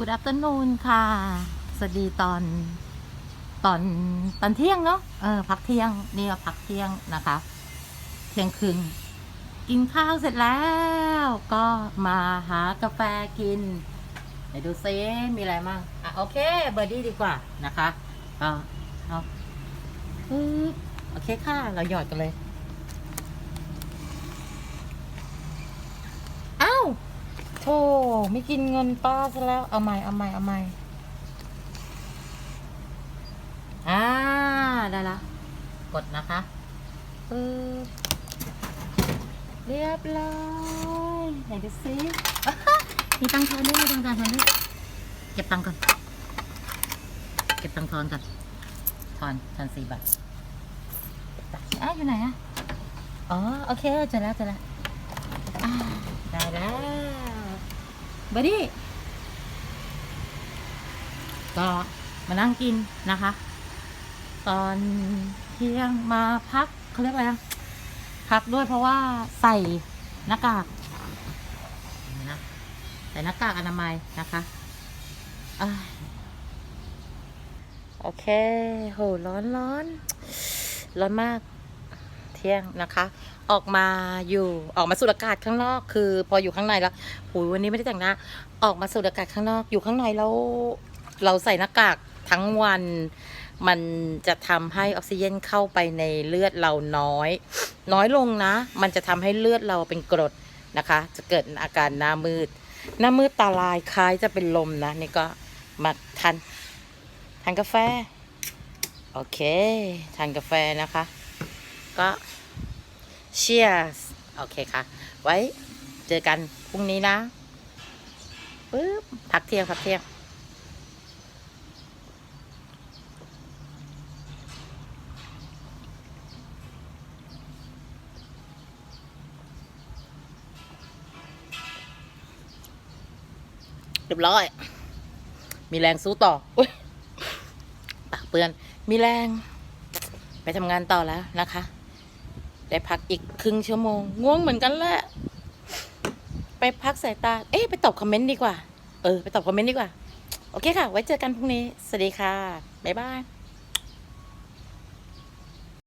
Good afternoon ค่ะ สวัสดีตอนตอนตอนเที่ยงเนาะ เออ พักเที่ยง นี่ก็พักเที่ยงนะคะ เที่ยงครึ่งกินข้าวเสร็จแล้ว ก็มาหากาแฟกินไหนดูซิมีอะไรมั่งอะโอเค เบอร์ดี้ดีกว่านะคะก็เอาโอเคค่ะ เราหยอดกันเลย อ้าว โธ่ไม่กินเงินป้าซะแล้ว เอาใหม่ เอาใหม่ เอาใหม่ อ่า ได้ละ กดนะคะปึ๊บเรียบร้อยไหนดูซิมีตังค์ทอนด้วยมีตังค์ทอนด้วยเก็บตังค์ก่อน เก็บตังค์ทอนก่อน ทอนทอนสี่บาทอ้าวอยู่ไหนอะอ๋อ โอเคเจอแล้วเจอแล้วได้แล้ว บอดี้ก็มานั่งกินนะคะ ตอนเที่ยงมาพักเขาเรียกอะไรอะพักด้วยเพราะว่าใส่หน้ากากนะใส่หน้ากากอนามัยนะคะอโอเค โห ร้อนร้อน ร้อนมาก เที่ยงนะคะ ออกมาอยู่ออกมาสูดอากาศข้างนอก คือพออยู่ข้างในแล้วหูยวันนี้ไม่ได้แต่งหน้าออกมาสูดอากาศข้างนอก อยู่ข้างในแล้วเราใส่หน้ากากทั้งวัน มันจะทำให้ออกซิเจนเข้าไปในเลือดเราน้อย น้อยลงนะ มันจะทำให้เลือดเราเป็นกรดนะคะ จะเกิดอาการหน้ามืด หน้ามืดตาลายคล้ายจะเป็นลมนะนี่ก็มาทานทานกาแฟ โอเคทานกาแฟนะคะ ก็ cheers โอเคค่ะ ไว้เจอกันพรุ่งนี้นะปึ๊บพักเที่ยงพักเที่ยงเรียบร้อย มีแรงสู้ต่ออุ๊ยปากเปื้อน มีแรง ไปทำงานต่อแล้วนะคะ ได้พักอีกครึ่งชั่วโมง ง่วงเหมือนกันแหละ ไปพักสายตา เอ๊ะไปตอบคอมเมนต์ดีกว่า เออ ไปตอบคอมเมนต์ดีกว่า โอเคค่ะ ไว้เจอกันพรุ่งนี้ สวัสดีค่ะ บ๊ายบาย